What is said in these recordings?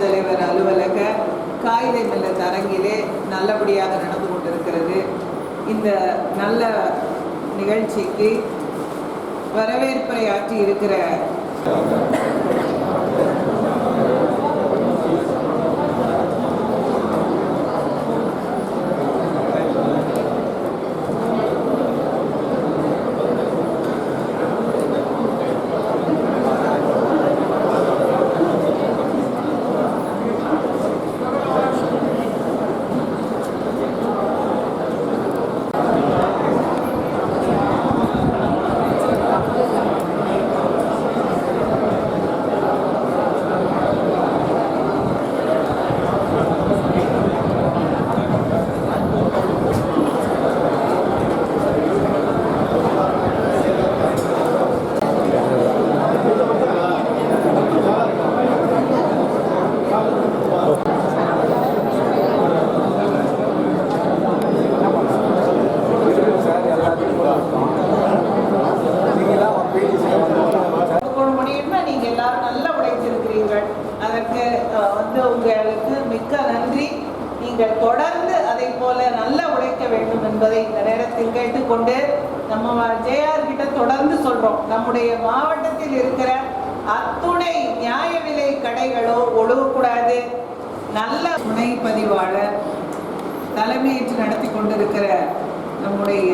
தலைவர் அலுவலக காகிதை மில்ல தரங்கிலே நல்லபடியாக நடந்து கொண்டிருக்கிறது. இந்த நல்ல நிகழ்ச்சிக்கு வரவேற்பை ஆற்றி இருக்கிற உங்கள் முடியும்னா நீங்க எல்லாரும் நல்லா உழைத்திருக்கிறீர்கள் அதற்கு அஹ், வந்து உங்களுக்கு மிக்க நன்றி நீங்கள் தொடர்ந்து அதை போல நல்லா உழைக்க வேண்டும் என்பதை இந்த நேரத்தில் கேட்டுக்கொண்டு நம்ம ஜேஆர் கிட்ட தொடர்ந்து சொல்றோம். நம்முடைய மாவட்டத்தில் இருக்கிற அத்துணை நியாய விலை கடைகளோ ஒழுகக்கூடாது. நல்ல துணை பதிவாளர் தலைமையேற்று நடத்தி கொண்டிருக்கிற நம்முடைய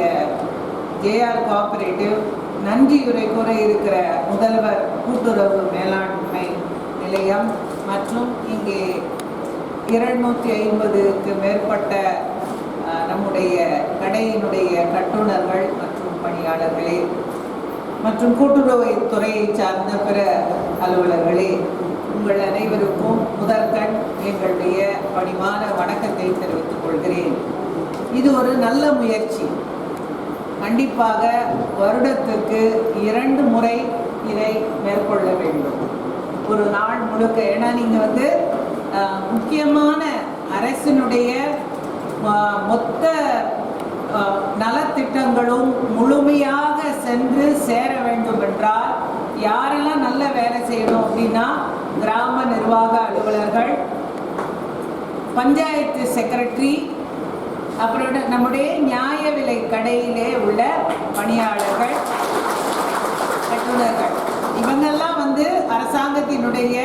ஜேஆர் கோஆபரேட்டிவ் நன்றியுரை கூற இருக்கிற முதல்வர் கூட்டுறவு மேலாண்மை நிலையம் மற்றும் இங்கே இருநூற்றி ஐம்பதுக்கு மேற்பட்ட நம்முடைய கடையினுடைய கட்டுநர்கள் மற்றும் பணியாளர்களே மற்றும் கூட்டுறவு துறையை சார்ந்த பிற அலுவலர்களே உங்கள் அனைவருக்கும் முதற்கண் எங்களுடைய பணிமான வணக்கத்தை தெரிவித்துக் கொள்கிறேன். இது ஒரு நல்ல முயற்சி. கண்டிப்பாக வருடத்திற்கு இரண்டு முறை இதை மேற்கொள்ள வேண்டும். ஒரு நாள் முழுக்க ஏன்னா நீங்கள் வந்து முக்கியமான அரசினுடைய மொத்த நலத்திட்டங்களும் முழுமையாக சென்று சேர வேண்டும் என்றால் யாரெல்லாம் நல்ல வேலை செய்யணும் அப்படின்னா கிராம நிர்வாக அலுவலர்கள் பஞ்சாயத்து செக்ரட்டரி அப்புறம் நம்முடைய நியாய விலை கடையிலே உள்ள பணியாளர்கள் கட்டுநர்கள் இவங்கெல்லாம் வந்து அரசாங்கத்தினுடைய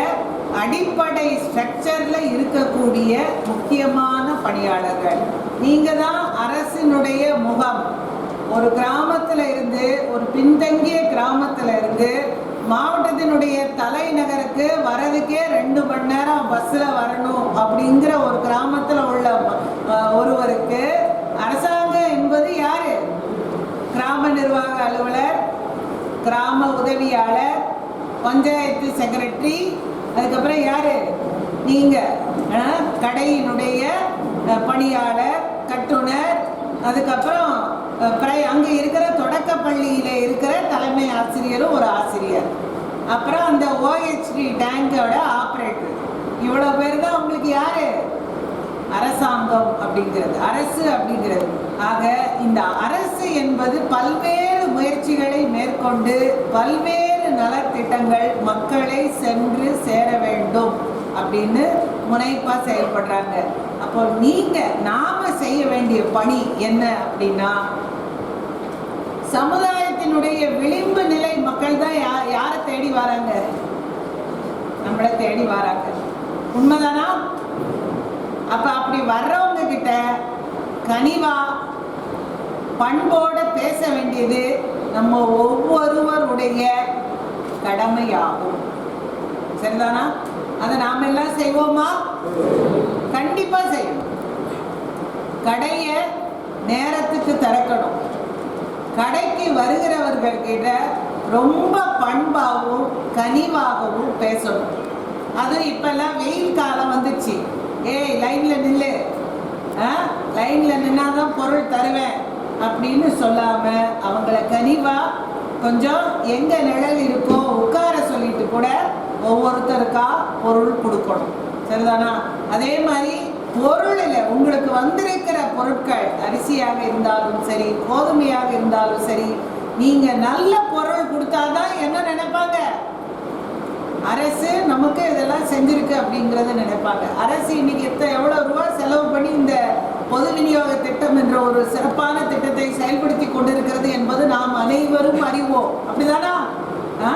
அடிப்படை ஸ்ட்ரக்சரில் இருக்கக்கூடிய முக்கியமான பணியாளர்கள். நீங்கள் தான் அரசினுடைய முகம். ஒரு கிராமத்தில் இருந்து ஒரு பின்தங்கிய கிராமத்தில் இருந்து மாவட்டத்தினுடைய தலைநகருக்கு வரதுக்கே ரெண்டு மணி நேரம் பஸ்ஸில் வரணும் அப்படிங்கிற ஒரு கிராமத்தில் உள்ள ஒருவருக்கு அரசாங்கம் என்பது யார்? கிராம நிர்வாக அலுவலர் கிராம உதவியாளர் பஞ்சாயத்து செக்ரட்டரி அதுக்கப்புறம் யாரு? நீங்க. கடையினுடைய பணியாளர் கட்டுனர் அதுக்கப்புறம் அஹ், அங்க இருக்கிற தொடக்க பள்ளியில இருக்கிற தலைமை ஆசிரியரும் ஒரு ஆசிரியர். அப்புறம் அந்த ஓஹெச்டி டேங்கோட ஆப்ரேட்டர். இவ்வளவு பேர் தான் உங்களுக்கு யாரு? அரசாங்கம் அப்படிங்கிறது அரசு அப்படிங்கிறது. ஆக இந்த அரசு என்பது பல்வேறு முயற்சிகளை மேற்கொண்டு பல்வேறு நலத்திட்டங்கள் மக்களை சென்று சேர வேண்டும் அப்படின்னு முனைப்பா செயல்படுறாங்க. அப்போ நீங்க நாம செய்ய வேண்டிய பணி என்ன அப்படின்னா சமுதாயத்தினுடைய விளிம்பு நிலை மக்கள் தான் யா யாரை தேடி வராங்க? நம்மளை தேடி வராங்க. உண்மைதானா? அப்ப அப்படி வர்றவங்க கிட்ட கனிவா பண்போட பேச வேண்டியது நம்ம ஒவ்வொருவருடைய கடமையாகும். சரிதானா? அதை நாம எல்லாம் செய்வோமா? கண்டிப்பா செய்யணும். கடைய நேரத்துக்கு திறக்கணும். கடைக்கு வருகிறவர்கள் கிட்ட ரொம்ப பண்பாகவும் கனிவாகவும் பேசணும். அதுவும் இப்பெல்லாம் வெயில் காலம் வந்துச்சு. ஏய் லைன்ல நில்லு. ஆ? லைன்ல நின்னாதான் பொருள் தருவேன் அப்படின்னு சொல்லாம அவங்கள கனிவா கொஞ்சம் எங்க நிழல் இருக்கோ உட்கார சொல்லிட்டு கூட ஒவ்வொருத்தருக்கா பொருள் கொடுக்கணும். சரிதானா? அதே மாதிரி பொருளில் உங்களுக்கு வந்திருக்கிற பொருட்கள் அரிசியாக இருந்தாலும் சரி கோதுமையாக இருந்தாலும் சரி நீங்க நல்ல பொருள் கொடுத்தாதான் என்ன நினைப்பாங்க? அரசு நமக்கு இதெல்லாம் செஞ்சிருக்கு அப்படிங்கிறத நினைப்பாங்க. அரசு இன்னைக்கு எத்த எவ்வளோ ரூபா செலவு பண்ணி இந்த பொது விநியோக திட்டம் என்ற ஒரு சிறப்பான திட்டத்தை செயல்படுத்தி கொண்டிருக்கிறது என்பது நாம் அனைவரும் அறிவோம். அப்படிதானா? ஆ?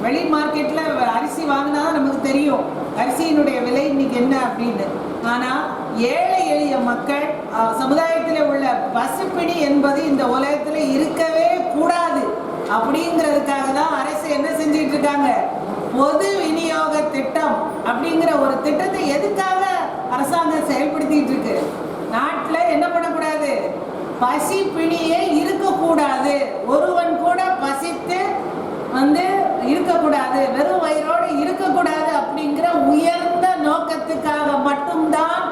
வெளி மார்க்கெட்டில் அரிசி வாங்கினா தான் நமக்கு தெரியும். அரிசியினுடைய விலை இன்னைக்கு என்ன அப்படின்னு. ஆனால் ஏழை எளிய மக்கள் சமுதாயத்தில் உள்ள பசுப்பிணி என்பது இந்த உலகத்தில் இருக்கவே கூடாது. அப்படிங்கிறதுக்காக தான் அரசு என்ன செஞ்சிட்டு இருக்காங்க பொது விநியோக திட்டம் அப்படிங்கிற ஒரு திட்டத்தை எதுக்காக அரசாங்கம் செயல்படுத்திட்டு இருக்கு? நாட்டுல என்ன பண்ணக்கூடாது? பசி பிணியே இருக்கக்கூடாது. ஒருவன் கூட பசித்து வந்து இருக்கக்கூடாது. வெறும் வயிறோடு இருக்கக்கூடாது அப்படிங்கிற உயர்ந்த நோக்கத்துக்காக மட்டும்தான்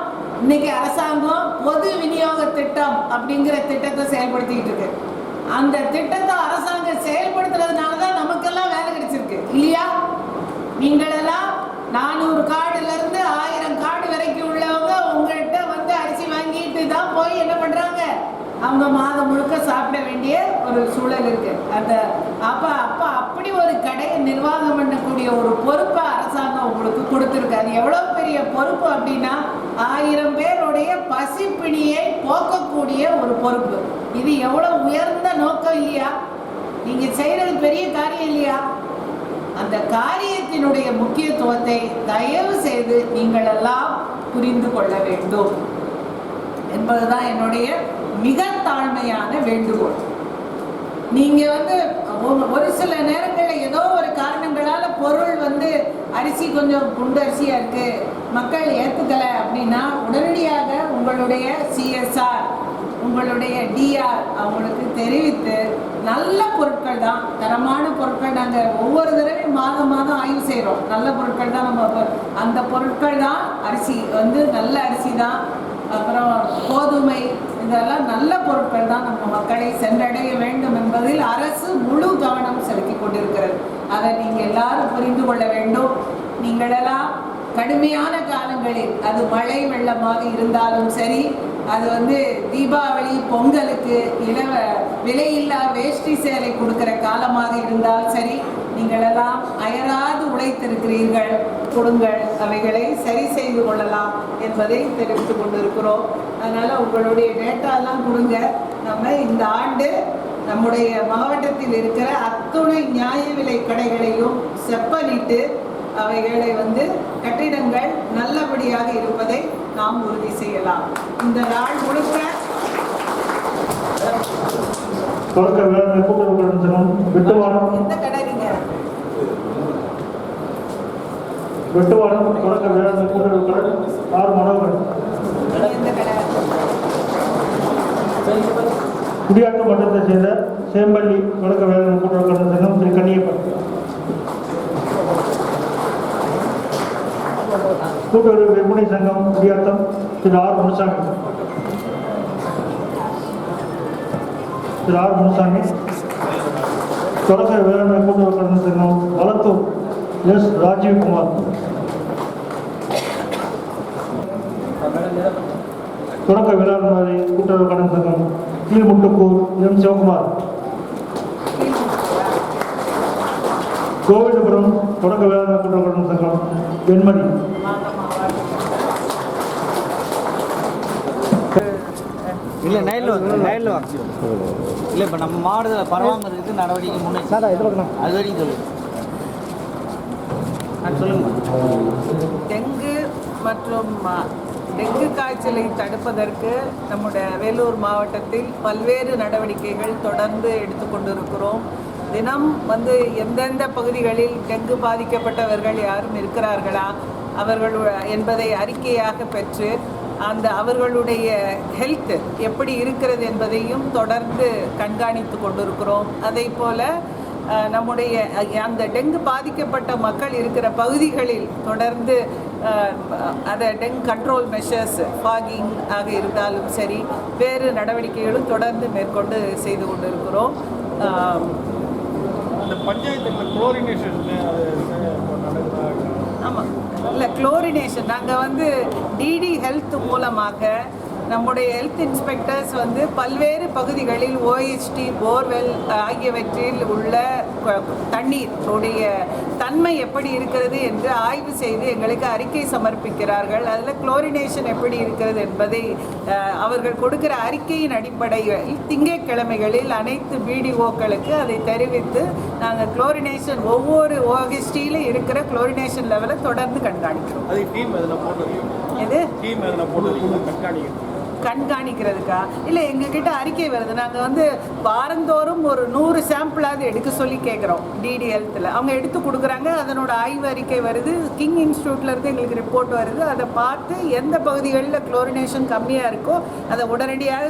இன்னைக்கு அரசாங்கம் பொது விநியோக திட்டம் அப்படிங்கிற திட்டத்தை செயல்படுத்திட்டு இருக்கு. அந்த திட்டத்தை அரசாங்கம் செயல்படுத்துறதுனால தான் நமக்கெல்லாம் வேலை கிடைச்சிருக்கு. இல்லையா? நீங்களெல்லாம் நானூறு கார்டுல இருந்து ஆயிரம் காடு வரைக்கும் உள்ளவங்க உங்கள்கிட்ட வந்து அரிசி வாங்கிட்டு தான் போய் என்ன பண்றாங்க? அவங்க மாதம் முழுக்க சாப்பிட வேண்டிய ஒரு சூழல் இருக்கு. அந்த அப்ப அப்ப அப்படி ஒரு கடையை நிர்வாகம் பண்ணக்கூடிய ஒரு பொறுப்பை அரசாங்கம் உங்களுக்கு கொடுத்துருக்கு. அது எவ்வளவு பெரிய பொறுப்பு அப்படின்னா ஆயிரம் பேருடைய பசிப்பிணியை போக்கக்கூடிய ஒரு பொறுப்பு. இது எவ்வளவு உயர்ந்த நோக்கம் இல்லையா? நீங்க செய்யறது பெரிய காரியம் இல்லையா? அந்த காரியத்தினுடைய முக்கியத்துவத்தை தயவு செய்து நீங்கள் எல்லாம் புரிந்து கொள்ள வேண்டும். என்பதுதான் என்னுடைய மிக தாழ்மையான வேண்டுகோள். நீங்க வந்து ஒரு- சில நேரங்களில் ஏதோ ஒரு காரணங்கள் பொருள் வந்து அரிசி கொஞ்சம் குண்டு அரிசியா இருக்கு. மக்கள் ஏற்றுக்கலை அப்படின்னா உடனடியாக உங்களுடைய சிஎஸ்ஆர் உங்களுடைய டிஆர் அவங்களுக்கு தெரிவித்து நல்ல பொருட்கள் தான் தரமான பொருட்கள் நாங்கள் ஒவ்வொரு தடவையும் மாதம் மாதம் ஆய்வு செய்கிறோம் நல்ல பொருட்கள் தான் நம்ம அந்த பொருட்கள் தான் அரிசி வந்து நல்ல அரிசி தான். அப்புறம் கோதுமை இதெல்லாம் நல்ல பொருட்கள் தான் நம்ம மக்களை சென்றடைய வேண்டும் என்பதில் அரசு முழு கவனம் செலுத்தி அதை நீங்கள் எல்லாரும் புரிந்து கொள்ள வேண்டும். நீங்களெல்லாம் கடுமையான காலங்களில் அது மழை வெள்ளமாக இருந்தாலும் சரி அது வந்து தீபாவளி பொங்கலுக்கு இலவ விலையில்லா வேஷ்டி சேலை கொடுக்கிற காலமாக இருந்தால் சரி நீங்களெல்லாம் அயராது உழைத்திருக்கிறீர்கள். கொடுங்கள் அவைகளை சரி செய்து கொள்ளலாம் என்பதை தெரிவித்துக் கொண்டிருக்கிறோம். அதனால உங்களுடைய டேட்டா எல்லாம் கொடுங்க. நம்ம இந்த ஆண்டு நம்முடைய மாவட்டத்தில் இருக்கிற அத்துணை நியாய விலை கடைகளையும் செப்பனிட்டு அவைகளை வந்து கட்டிடங்கள் நல்லபடியாக இருப்பதை நாம் உறுதி செய்யலாம். இந்த நாள் முழுக்க எந்த கடை நீங்க? வெட்டுவாரம் தொடக்க வேளாண்மை கூட்டுறவு கடன் ஆறு மனோகரன் எந்த குடியாட்டு மன்றத்தை சேர்ந்த சேம்பள்ளி தொடக்க வேளாண்மை கூட்டுறவு கடன் சங்கம் திரு கன்னியப்பன் கூட்டுறவு விற்பனை சங்கம் குடியாட்டம் திரு ஆர் முனுசாமி. திரு ஆர் முனுசாமி. தொடக்க வேளாண்மை கூட்டுறவு கடன் சங்கம் வளத்தூர் எஸ் ராஜீவ்குமார். தொடக்க வேளாண்மை கூட்டுறவு கடன் சங்கம் கீழ்முட்டுக்கூர் எம். சிவகுமார். கோவிந்தபுரம் தொடக்க வேளாண்மை கூட்டுறவு சங்கம் வெண்மணி. இல்லை நைலில் வாங்க நைலில் வாங்க. இல்லை இப்போ நம்ம மாவட்டத்தில் பரவாமல் இருக்குது நடவடிக்கை முன்னே. அது வரைக்கும் சொல்லு. ஆ சொல்லுங்க. டெங்கு மற்றும் டெங்கு காய்ச்சலை தடுப்பதற்கு நம்முடைய வேலூர் மாவட்டத்தில் பல்வேறு நடவடிக்கைகள் தொடர்ந்து எடுத்துக்கொண்டிருக்கிறோம் தினம் வந்து எந்தெந்த பகுதிகளில் டெங்கு பாதிக்கப்பட்டவர்கள் யாரும் இருக்கிறார்களா? அவர்கள் என்பதை அறிக்கையாக பெற்று அந்த அவர்களுடைய ஹெல்த் எப்படி இருக்கிறது என்பதையும் தொடர்ந்து கண்காணித்து கொண்டிருக்கிறோம். அதே போல நம்முடைய அந்த டெங்கு பாதிக்கப்பட்ட மக்கள் இருக்கிற பகுதிகளில் தொடர்ந்து அதை டெங்கு கண்ட்ரோல் மெஷர்ஸ் ஃபாகிங் ஆக இருந்தாலும் சரி வேறு நடவடிக்கைகளும் தொடர்ந்து மேற்கொண்டு செய்து கொண்டிருக்கிறோம். ஆமாம் இல்லை குளோரினேஷன் நாங்கள் வந்து டிடி ஹெல்த் மூலமாக நம்முடைய ஹெல்த் இன்ஸ்பெக்டர்ஸ் வந்து பல்வேறு பகுதிகளில் ஓஎஸ்டி போர்வெல் ஆகியவற்றில் உள்ள கு- தண்ணீர் உடைய தன்மை எப்படி இருக்கிறது என்று ஆய்வு செய்து எங்களுக்கு அறிக்கை சமர்ப்பிக்கிறார்கள். அதில் குளோரினேஷன் எப்படி இருக்கிறது என்பதை அவர்கள் கொடுக்கிற அறிக்கையின் அடிப்படையில் திங்கட்கிழமைகளில் அனைத்து பிடிஓக்களுக்கு அதை தெரிவித்து நாங்கள் குளோரினேஷன் ஒவ்வொரு ஓஎஸ்டியிலும் இருக்கிற குளோரினேஷன் லெவலை தொடர்ந்து கண்காணிக்கிறோம். அது டீம் இது டீம் எதனா போட்டிருக்கீங்க கண்காணிக்கிறது கண்காணிக்கிறதுக்கா? இல்லை எங்ககிட்ட அறிக்கை வருது. நாங்கள் வந்து வாரந்தோறும் ஒரு நூறு சாம்பிளாவது எடுக்க சொல்லி கேட்குறோம் டிடி ஹெல்த்தில் அவங்க எடுத்து கொடுக்குறாங்க. அதனோட ஆய்வு அறிக்கை வருது. கிங் இன்ஸ்டியூட்ல இருந்து எங்களுக்கு ரிப்போர்ட் வருது. அதை பார்த்து எந்த பகுதிகளில் குளோரினேஷன் கம்மியாக இருக்கோ அதை உடனடியாக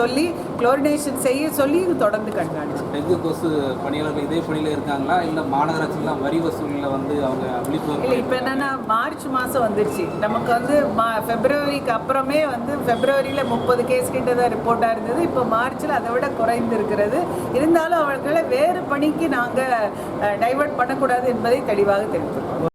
சொல்லி குளோரினேஷன் செய்ய சொல்லி இது தொடர்ந்து கண்காணிச்சு. டெங்கு கொசு பணியாளர்கள் இதே பணியில் இருக்காங்களா? இல்லை மாநகராட்சியில் வரி வசூலில் வந்து அவங்க இல்லை விழிப்புணர்வு இப்போ என்னன்னா மார்ச் மாதம் வந்துருச்சு. நமக்கு வந்து மா பிப்ரவரிக்கு அப்புறமே வந்து ஜனவரியில் முப்பது கேஸ் கிட்ட தான் ரிப்போர்ட்டாக இருந்தது. இப்போ மார்ச்சில் அதை விட குறைந்திருக்கிறது. இருந்தாலும் அவர்களை வேறு பணிக்கு நாங்கள் டைவர்ட் பண்ணக்கூடாது என்பதை தெளிவாக தெரிவித்துள்ளோம்